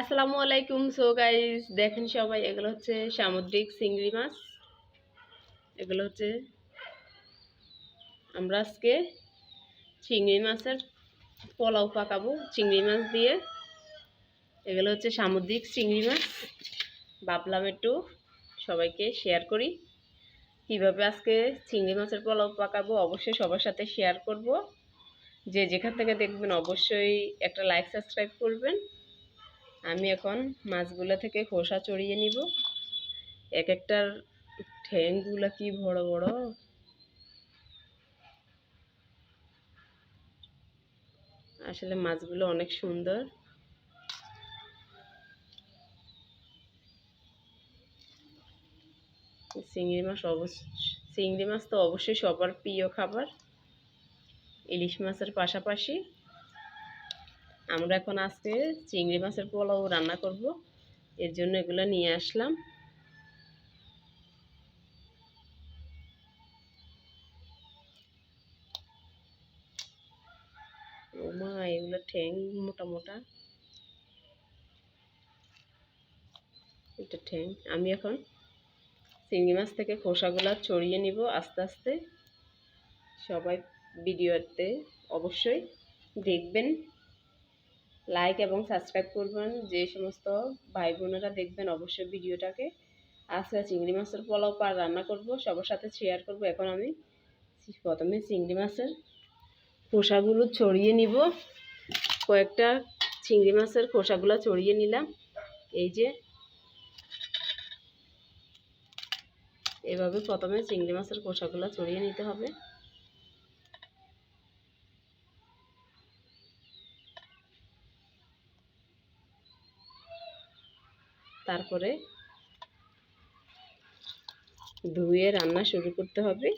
আসসালামু আলাইকুম। So guys দেখেন সবাই, এগুলো হচ্ছে সামুদ্রিক চিংড়ি মাছ। এগুলো হচ্ছে আমরা আজকে চিংড়ি মাছের পোলাও পাকাবো, চিংড়ি মাছ দিয়ে। এগুলো হচ্ছে সামুদ্রিক চিংড়ি মাছ। ভাবলাম একটু সবাইকে শেয়ার করি। কীভাবে আজকে চিংড়ি মাছের পোলাও পাকাবো, অবশ্যই সবার সাথে শেয়ার করব। যে যেখান থেকে দেখবেন, অবশ্যই একটা লাইক সাবস্ক্রাইব করবেন। আমি এখন মাছগুলো থেকে খোসা চড়িয়ে নিব। এক একটার ঠ্যাংগুলো কি বড় বড়। আসলে মাছগুলো অনেক সুন্দর। চিংড়ি মাছ অবশ্য, চিংড়ি মাছ তো অবশ্যই সবার প্রিয় খাবার। ইলিশ মাছের পাশাপাশি আমরা এখন আজকে চিংড়ি মাছের পোলাও রান্না করব। এর জন্য এগুলো নিয়ে আসলাম। মা, এগুলো ঠ্যাং মোটা মোটা। এটা ঠ্যাং। আমি এখন চিংড়ি মাছ থেকে খোসাগুলো ছড়িয়ে নিব আস্তে আস্তে। সবাই ভিডিওতে অবশ্যই দেখবেন। লাইক এবং সাবস্ক্রাইব করবেন। যে সমস্ত ভাই বোনেরা দেখবেন অবশ্যই ভিডিওটাকে। আজকে চিংড়ি মাছের পোলাও পার রান্না করব। সবার সাথে শেয়ার করব। এখন আমি প্রথমে চিংড়ি মাছের খোসাগুলো ছড়িয়ে নিব। কয়েকটা চিংড়ি মাছের খোসাগুলো ছড়িয়ে নিলাম। এই যে এভাবে প্রথমে চিংড়ি মাছের খোসাগুলো ছড়িয়ে নিতে হবে। তারপরে ধুয়ে রান্না শুরু করতে হবে।